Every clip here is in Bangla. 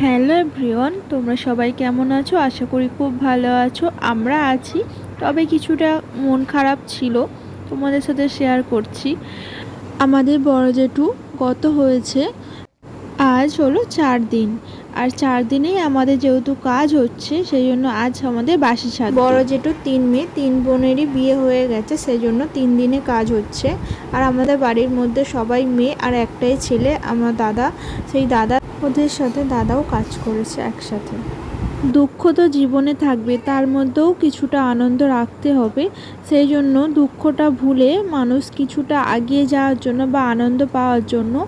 হ্যালো এভরিওয়ান, তোমরা সবাই কেমন আছো? আশা করি খুব ভালো আছো। আমরা আছি, তবে কিছুটা মন খারাপ ছিল, তোমাদের সাথে শেয়ার করছি। আমাদের বড় জেঠু গত হয়েছে, আজ হলো চার দিন। আর চার দিনেই আমাদের যেহেতু কাজ হচ্ছে সেই জন্য আজ আমাদের বাসি সাত বড় জেঠু তিন মেয়ে, তিন বোনেরই বিয়ে হয়ে গেছে সেই জন্য তিন দিনে কাজ হচ্ছে। আর আমাদের বাড়ির মধ্যে সবাই মেয়ে আর একটাই ছেলে। আমার দাদা, সেই দাদা ওদের সাথে দাদাও কাজ করেছে একসাথে। দুঃখ তো জীবনে থাকবে, তার মধ্যেও কিছুটা আনন্দ রাখতে হবে। সেই জন্য দুঃখটা ভুলে মানুষ কিছুটা এগিয়ে যাওয়ার জন্য বা আনন্দ পাওয়ার জন্য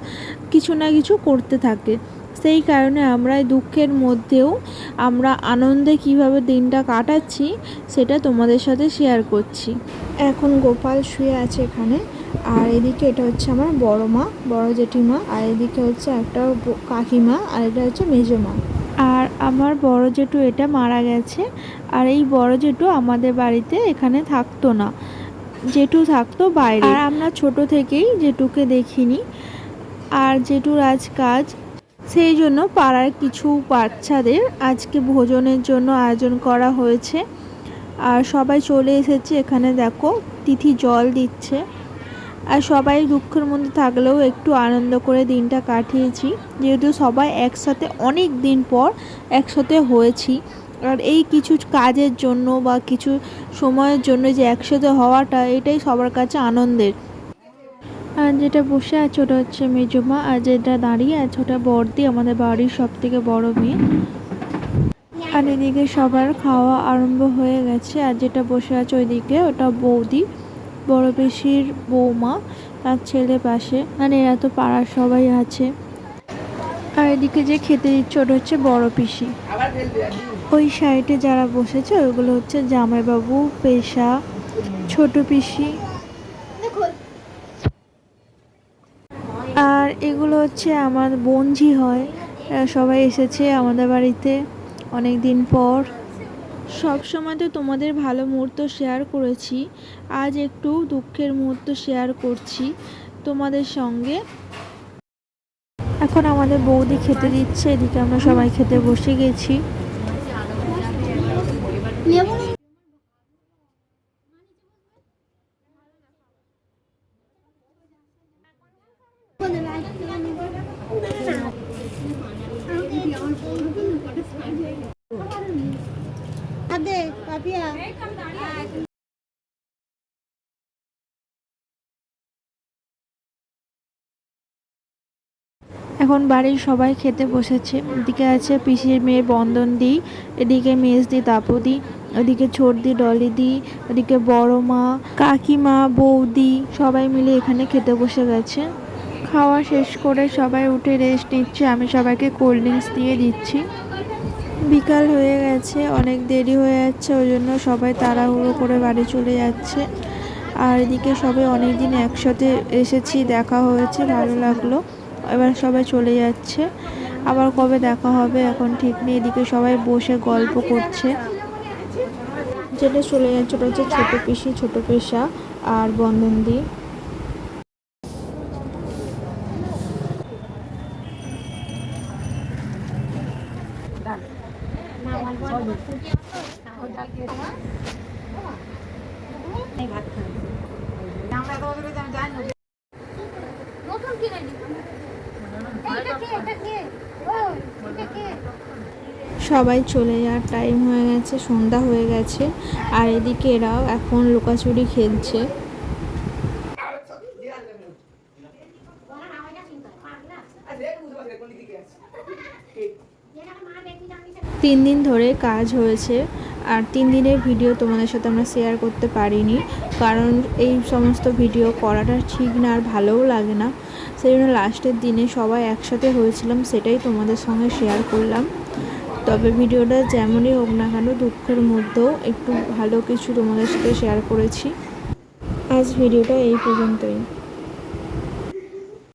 কিছু না কিছু করতে থাকে। সেই কারণে আমরা এই দুঃখের মধ্যেও আমরা আনন্দে কীভাবে দিনটা কাটাচ্ছি, সেটা তোমাদের সাথে শেয়ার করছি। এখন গোপাল শুয়ে আছে এখানে। আর এদিকে এটা হচ্ছে আমার বড় মা বড় জেঠিমা। আর এদিকে হচ্ছে একটা কাকিমা আর এটা হচ্ছে মেজো মা। আর আমার বড় জেঠু এটা মারা গেছে। আর এই বড় জেঠু আমাদের বাড়িতে এখানে থাকতো না। জেঠু থাকতো বাইরে। আর আমরা ছোট থেকেই জেঠুকে দেখিনি। আর জেঠুর আজ কাজ সেই জন্য পাড়ার কিছু বাচ্চাদের আজকে ভোজনের জন্য আয়োজন করা হয়েছে। আর সবাই চলে এসেছে এখানে দেখো তিথি জল দিচ্ছে। আর সবাই দুঃখের মধ্যে থাকলেও একটু আনন্দ করে দিনটা কাটিয়েছি। যেহেতু সবাই একসাথে অনেক দিন পর একসাথে হয়েছি। আর এই কিছু কাজের জন্য বা কিছু সময়ের জন্য যে একসাথে হওয়াটা, এটাই সবার কাছে আনন্দের। আর যেটা বসে আছে ওটা হচ্ছে মেজমা। আর যেটা দাঁড়িয়ে আছে ওটা বর্দি, আমাদের বাড়ির সব থেকে বড়ো মেয়ে। আর এদিকে সবার খাওয়া আরম্ভ হয়ে গেছে। আর যেটা বসে আছে ওইদিকে ওটা বৌদি। বড় পিসির বৌমা তার ছেলে পাশে। মানে এরা তো পাড়ার সবাই আছে। আর এদিকে যে খেতে দিচ্ছে, ওটা হচ্ছে বড় পিসি। ওই সাইডে যারা বসেছে ওইগুলো হচ্ছে জামাইবাবু, পেশা, ছোট পিসি। আর এগুলো হচ্ছে আমার বোনঝি হয়। সবাই এসেছে আমাদের বাড়িতে অনেক দিন পর। সব সময় তো তোমাদের ভালো মুহূর্ত শেয়ার করেছি, আজ একটু দুঃখের মুহূর্ত শেয়ার করছি তোমাদের সঙ্গে। এখন আমাদের বৌদি খেতে দিচ্ছে, এদিকে আমরা সবাই খেতে বসে গেছি। পাপিয়া এখন বাড়ির সবাই খেতে বসেছে। এদিকে আছে পিসির মেয়ে বন্ধন দি এদিকে মেজ দি তাপদি ওদিকে ছোট দি ডলি দি ওদিকে বড় মা কাকিমা বৌদি সবাই মিলে এখানে খেতে বসে গেছে। খাওয়া শেষ করে সবাই উঠে রেস্ট নিচ্ছে। আমি সবাইকে কোল্ড ড্রিঙ্কস দিয়ে দিচ্ছি। বিকাল হয়ে গেছে, অনেক দেরি হয়ে যাচ্ছে ওই জন্য সবাই তাড়াহুড়ো করে বাড়ি চলে যাচ্ছে। আর এদিকে সবাই অনেক দিন একসাথে এসেছি, দেখা হয়েছে, ভালো লাগল। এবার সবাই চলে যাচ্ছে। আবার কবে দেখা হবে এখন ঠিক নেই, এদিকে সবাই বসে গল্প করছে। যেটা চলে যাচ্ছে, ওটা হচ্ছে ছোটো পিসি, ছোটো পেশা আর বন্ধন বন্ধনদি সবাই চলে যাওয়ার টাইম হয়ে গেছে, সন্ধ্যা হয়ে গেছে, আর এদিকে এরাও এখন লুকাচুরি খেলছে। তিন দিন ধরে কাজ হয়েছে আর তিন দিনের ভিডিও তোমাদের সাথে আমরা শেয়ার করতে পারিনি। কারণ এই সমস্ত ভিডিও করাটা ঠিক না আর ভালোও লাগে না। সেই জন্য লাস্টের দিনে সবাই একসাথে হয়েছিলাম, সেটাই তোমাদের সঙ্গে শেয়ার করলাম। তবে ভিডিওটা যেমনই হোক না কেন, দুঃখের মধ্যেও একটু ভালো কিছু তোমাদের সাথে শেয়ার করেছি। আজ ভিডিওটা এই পর্যন্তই।